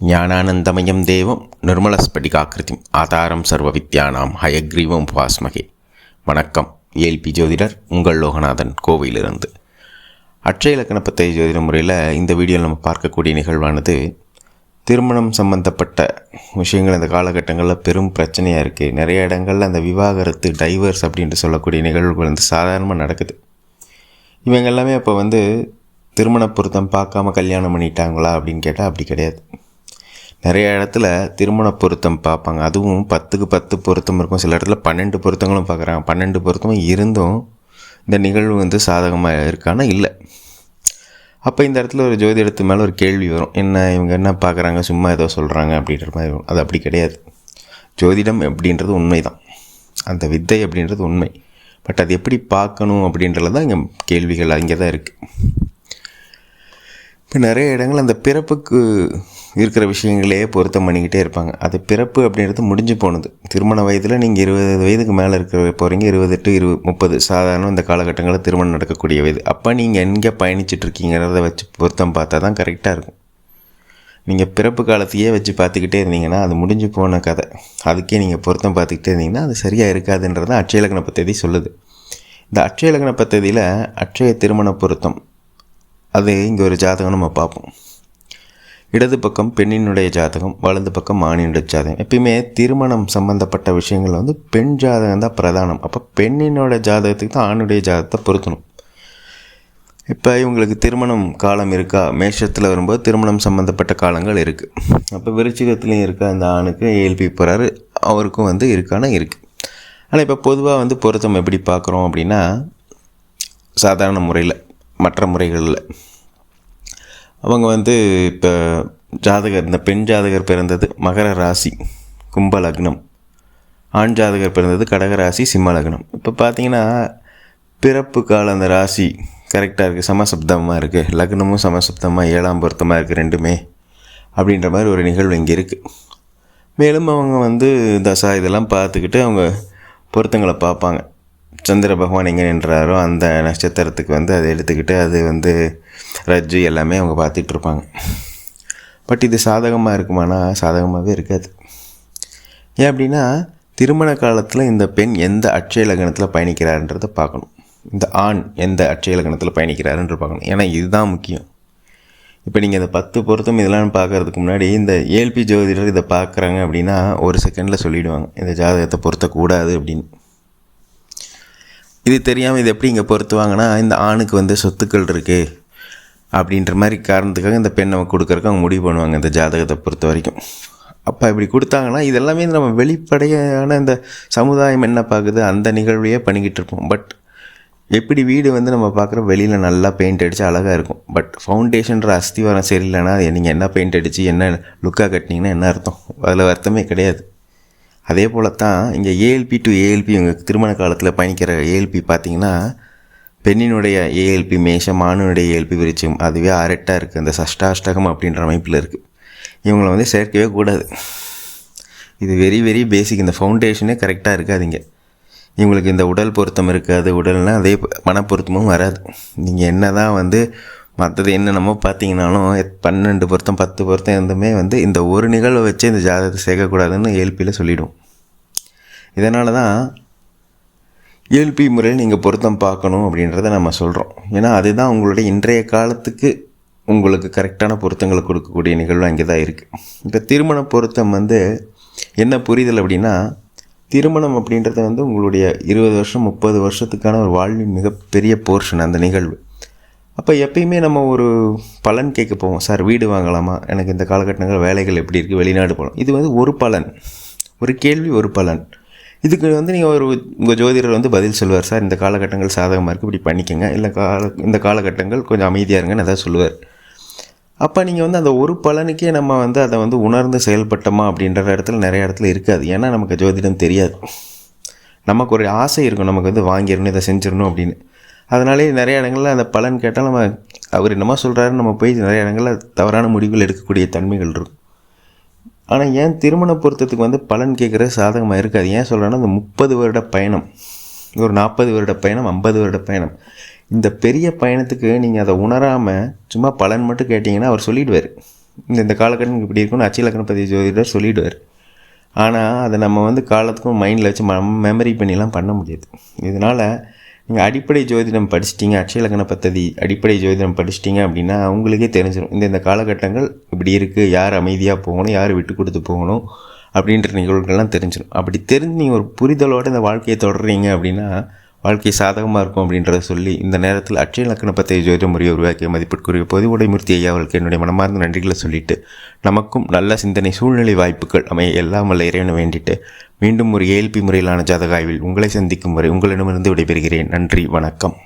ஞானானந்தமயம் தேவம் நிர்மலஸ்படிகாக்கிருதிம் ஆதாரம் சர்வ வித்யானாம் ஹயக்ரீவம் உபாஸ்மகே. வணக்கம். ஏல்பி ஜோதிடர் உங்கள் லோகநாதன் கோவையிலிருந்து. அட்சய இலக்கணப்பத்தை ஜோதிட முறையில் இந்த வீடியோவில் நம்ம பார்க்கக்கூடிய நிகழ்வானது திருமணம் சம்பந்தப்பட்ட விஷயங்கள் இந்த காலகட்டங்களில் பெரும் பிரச்சனையாக இருக்குது நிறைய இடங்களில் அந்த விவாகரத்து டைவர்ஸ் அப்படின்ட்டு சொல்லக்கூடிய நிகழ்வுகள் வந்து சாதாரணமாக நடக்குது. இவங்க எல்லாமே அப்போ வந்து திருமண பொருத்தம் பார்க்காம கல்யாணம் பண்ணிட்டாங்களா அப்படின்னு கேட்டால் அப்படி கிடையாது. நிறைய இடத்துல திருமண பொருத்தம் பார்ப்பாங்க. அதுவும் பத்துக்கு பத்து பொருத்தம் இருக்கும். சில இடத்துல பன்னெண்டு பொருத்தங்களும் பார்க்குறாங்க. பன்னெண்டு பொருத்தமும் இருந்தும் இந்த நிகழ்வு வந்து சாதகமாக இருக்கானா? இல்லை. அப்போ இந்த இடத்துல ஒரு ஜோதிடத்து மேலே ஒரு கேள்வி வரும். என்ன இவங்க என்ன பார்க்குறாங்க? சும்மா ஏதோ சொல்கிறாங்க அப்படின்ற மாதிரி வரும். அது அப்படி கிடையாது. ஜோதிடம் அப்படின்றது உண்மை தான் அந்த வித்தை அப்படின்றது உண்மை. பட் அது எப்படி பார்க்கணும் அப்படின்றது தான் இங்கே கேள்விகள் அங்கே தான் இருக்குது இப்போ நிறைய இடங்கள் அந்த பிறப்புக்கு இருக்கிற விஷயங்களே பொருத்தம் பண்ணிக்கிட்டே இருப்பாங்க. அது பிறப்பு அப்படின்றது முடிஞ்சு போனது. திருமண வயதில் நீங்கள் இருபது வயதுக்கு மேலே இருக்கிற போகிறீங்க இருபது டு இருபது முப்பது. சாதாரண இந்த காலகட்டங்களில் திருமணம் நடக்கக்கூடிய வயது. அப்போ நீங்கள் எங்கே பயணிச்சிட்ருக்கீங்கிறத வச்சு பொருத்தம் பார்த்தா தான் கரெக்டாக இருக்கும். நீங்கள் பிறப்பு காலத்தையே வச்சு பார்த்துக்கிட்டே இருந்தீங்கன்னா அது முடிஞ்சு போன கதை. அதுக்கே நீங்கள் பொருத்தம் பார்த்துக்கிட்டே இருந்தீங்கன்னா அது சரியாக இருக்காதுன்றது தான் அட்சய லக்ன பத்ததி சொல்லுது. இந்த அட்சய லக்ன பத்ததியில் அட்சய திருமண பொருத்தம். அது இங்கே ஒரு ஜாதகம் நம்ம பார்ப்போம். இடது பக்கம் பெண்ணினுடைய ஜாதகம் வலது பக்கம் ஆணினுடைய ஜாதகம். எப்பயுமே திருமணம் சம்மந்தப்பட்ட விஷயங்கள் வந்து பெண் ஜாதகம் தான் பிரதானம். அப்போ பெண்ணினோட ஜாதகத்துக்கு தான் ஆணுடைய ஜாதகத்தை பொருத்தணும். இப்போ இவங்களுக்கு திருமணம் காலம் இருக்கா? மேஷத்தில் வரும்போது திருமணம் சம்மந்தப்பட்ட காலங்கள் இருக்குது அப்போ விருச்சிகத்துலேயும் இருக்க? அந்த ஆணுக்கு ஏல்பி போகிறாரு அவருக்கும் வந்து இருக்கான? இருக்குது ஆனால் இப்போ பொதுவாக வந்து பொருத்தம் எப்படி பார்க்குறோம் அப்படின்னா சாதாரண முறையில் மற்ற முறைகளில். அவங்க வந்து இப்போ ஜாதகர் இந்த பெண் ஜாதகர் பிறந்தது மகர ராசி கும்ப லக்னம். ஆண் ஜாதகர் பிறந்தது கடக ராசி சிம்ம லக்னம். இப்போ பார்த்தீங்கன்னா பிறப்பு கால அந்த ராசி கரெக்டாக இருக்குது சமசப்தமாக இருக்குது லக்னமும் சமசப்தமாக ஏழாம் பொருத்தமாக இருக்குது ரெண்டுமே அப்படின்ற மாதிரி ஒரு நிகழ்வு இங்கே இருக்குது மேலும் அவங்க வந்து தசா இதெல்லாம் பார்த்துக்கிட்டு அவங்க பொருத்தங்களை பார்ப்பாங்க. சந்திர பகவான் எங்கே நின்றாரோ அந்த நட்சத்திரத்துக்கு வந்து அதை எடுத்துக்கிட்டு அது வந்து ரஜ்ஜு எல்லாமே அவங்க பார்த்துட்ருப்பாங்க பட் இது சாதகமாக இருக்குமானா? சாதகமாகவே இருக்காது. ஏன் அப்படின்னா திருமண காலத்தில் இந்த பெண் எந்த அட்சய லக்னத்தில் பயணிக்கிறாருன்றதை பார்க்கணும். இந்த ஆண் எந்த அட்சய லக்னத்தில் பயணிக்கிறாருன்ற பார்க்கணும். ஏன்னா இதுதான் முக்கியம். இப்போ நீங்கள் இந்த பத்து பொருத்தம் இதெல்லாம் பார்க்குறதுக்கு முன்னாடி இந்த ஏல்பி ஜோதிடர் இதை பார்க்குறாங்க அப்படின்னா ஒரு செகண்டில் சொல்லிவிடுவாங்க இந்த ஜாதகத்தை பொருத்தக்கூடாது அப்படின்னு. இது தெரியாமல் இது எப்படி இங்கே பொருத்துவாங்கன்னா இந்த ஆணுக்கு வந்து சொத்துக்கள் இருக்குது அப்படின்ற மாதிரி காரணத்துக்காக இந்த பெண்ணை கொடுக்குறக்கு அவங்க முடிவு பண்ணுவாங்க இந்த ஜாதகத்தை பொறுத்த வரைக்கும். அப்போ இப்படி கொடுத்தாங்கன்னா இதெல்லாமே நம்ம வெளிப்படையான இந்த சமுதாயம் என்ன பார்க்குது அந்த நிகழ்வையே பண்ணிக்கிட்டு இருப்போம். பட் எப்படி வீடு வந்து நம்ம பார்க்குற வெளியில் நல்லா பெயிண்ட் அடித்து அழகாக இருக்கும். பட் ஃபவுண்டேஷன்ற அஸ்திவாரம் சரியில்லைன்னா நீங்கள் என்ன பெயிண்ட் அடித்து என்ன லுக்காக கட்டினீங்கன்னா என்ன அர்த்தம்? அதில் அர்த்தமே கிடையாது. அதே போல் தான் இங்கே ஏஎல்பி டு ஏஎல்பி இவங்க திருமண காலத்தில் பயணிக்கிற ஏஎல்பி பார்த்தீங்கன்னா பெண்ணினுடைய ஏஎல்பி மேஷம் ஆணுடைய ஏஎல்பி விருச்சம் அதுவே அரெக்டாக இருக்குது அந்த சஷ்டாஷ்டகம் அப்படின்ற அமைப்பில் இருக்குது இவங்களை வந்து சேர்க்கவே கூடாது. இது வெரி வெரி பேசிக் இந்த ஃபவுண்டேஷனே கரெக்டாக இருக்காதிங்க. இவங்களுக்கு இந்த உடல் பொருத்தம் இருக்காது. உடல்னால் அதே மனப்பொருத்தமும் வராது. நீங்கள் என்ன தான் வந்து மற்றது என்னென்னமோ பார்த்தீங்கனாலும் பன்னெண்டு பொருத்தம் பத்து பொருத்தம் எதுவுமே வந்து இந்த ஒரு நிகழ்வை வச்சு இந்த ஜாதகத்தை சேர்க்கக்கூடாதுன்னு ஏல்பியில் சொல்லிவிடும் இதனால தான் ஏல்பி முறையில் நீங்கள் பொருத்தம் பார்க்கணும் அப்படின்றத நம்ம சொல்கிறோம் ஏன்னா அதுதான் உங்களுடைய இன்றைய காலத்துக்கு உங்களுக்கு கரெக்டான பொருத்தங்களை கொடுக்கக்கூடிய நிகழ்வு அங்கே தான் இருக்குது இப்போ திருமண பொருத்தம் வந்து என்ன புரிதல் அப்படின்னா திருமணம் அப்படின்றது வந்து உங்களுடைய இருபது வருஷம் முப்பது வருஷத்துக்கான ஒரு வாழ்வின் மிகப்பெரிய போர்ஷன் அந்த நிகழ்வு. அப்போ எப்பயுமே நம்ம ஒரு பலன் கேட்க போவோம். சார் வீடு வாங்கலாமா? எனக்கு இந்த காலகட்டங்கள் வேலைகள் எப்படி இருக்குது வெளிநாடு போகலாம். இது வந்து ஒரு பலன். ஒரு கேள்வி ஒரு பலன். இதுக்கு வந்து நீங்கள் ஒரு உங்கள் ஜோதிடர் வந்து பதில் சொல்லுவார் சார் இந்த காலகட்டங்கள் சாதகமாக இருக்குது இப்படி பண்ணிக்கோங்க. இல்லை கால இந்த காலகட்டங்கள் கொஞ்சம் அமைதியாக இருங்கன்னு அதான் சொல்லுவார். அப்போ நீங்கள் வந்து அந்த ஒரு பலனுக்கே நம்ம வந்து அதை வந்து உணர்ந்து செயல்பட்டோமா அப்படின்ற இடத்துல நிறைய இடத்துல இருக்காது. ஏன்னா நமக்கு ஜோதிடம் தெரியாது. நமக்கு ஒரு ஆசை இருக்கும் நமக்கு வந்து வாங்கிடணும் இதை செஞ்சிடணும் அப்படின்னு. அதனாலே நிறைய இடங்களில் அந்த பலன் கேட்டால் நம்ம அவர் என்னமோ சொல்கிறாரு நம்ம போய் நிறைய இடங்களில் தவறான முடிவுகள் எடுக்கக்கூடிய தன்மைகள் இருக்கும். ஆனால் ஏன் திருமண பொருத்தத்துக்கு வந்து பலன் கேட்குற சாதகமாக இருக்காது ஏன் சொல்கிறேன்னா அந்த முப்பது வருட பயணம். ஒரு நாற்பது வருட பயணம் ஐம்பது வருட பயணம். இந்த பெரிய பயணத்துக்கு நீங்கள் அதை உணராமல் சும்மா பலன் மட்டும் கேட்டிங்கன்னா அவர் சொல்லிடுவார். இந்த இந்த காலகட்டம் இப்படி இருக்கும்னு அச்சய லக்னபதி ஜோதிடர் சொல்லிடுவார். ஆனால் அதை நம்ம வந்து காலத்துக்கும் மைண்டில் வச்சு மெமரி பண்ணிலாம் பண்ண முடியாது. இதனால் நீங்கள் அடிப்படை ஜோதிடம் படிச்சிட்டிங்க அட்சயலக்கண பத்ததி அடிப்படை ஜோதிடம் படிச்சிட்டிங்க அப்படின்னா அவங்களுக்கே தெரிஞ்சிடும் இந்த இந்த காலகட்டங்கள் இப்படி இருக்குது யார் அமைதியாக போகணும் யார் விட்டு கொடுத்து போகணும் அப்படின்ற நிகழ்வுகள்லாம் தெரிஞ்சிடும் அப்படி தெரிஞ்சு நீங்கள் ஒரு புரிதலோடு இந்த வாழ்க்கையை தொடர்றீங்க அப்படின்னா வாழ்க்கை சாதகமாக இருக்கும் அப்படின்றத சொல்லி இந்த நேரத்தில் அட்சய லக்கண பத்திய ஜோதிட முறையை உருவாக்கிய மதிப்பிற்குரிய பொதுவுடைமூர்த்தி ஐயா அவர்களுக்கு என்னுடைய மனமார்ந்த நன்றிகளை சொல்லிட்டு நமக்கும் நல்ல சிந்தனை சூழ்நிலை வாய்ப்புகள் அமைய எல்லாம் வல்ல இறைவனை வேண்டிட்டு மீண்டும் ஒரு ஏல்பி முறையிலான ஜாதக ஆய்வில் உங்களை சந்திக்கும் வரை உங்களிடமிருந்து விடைபெறுகிறேன். நன்றி வணக்கம்.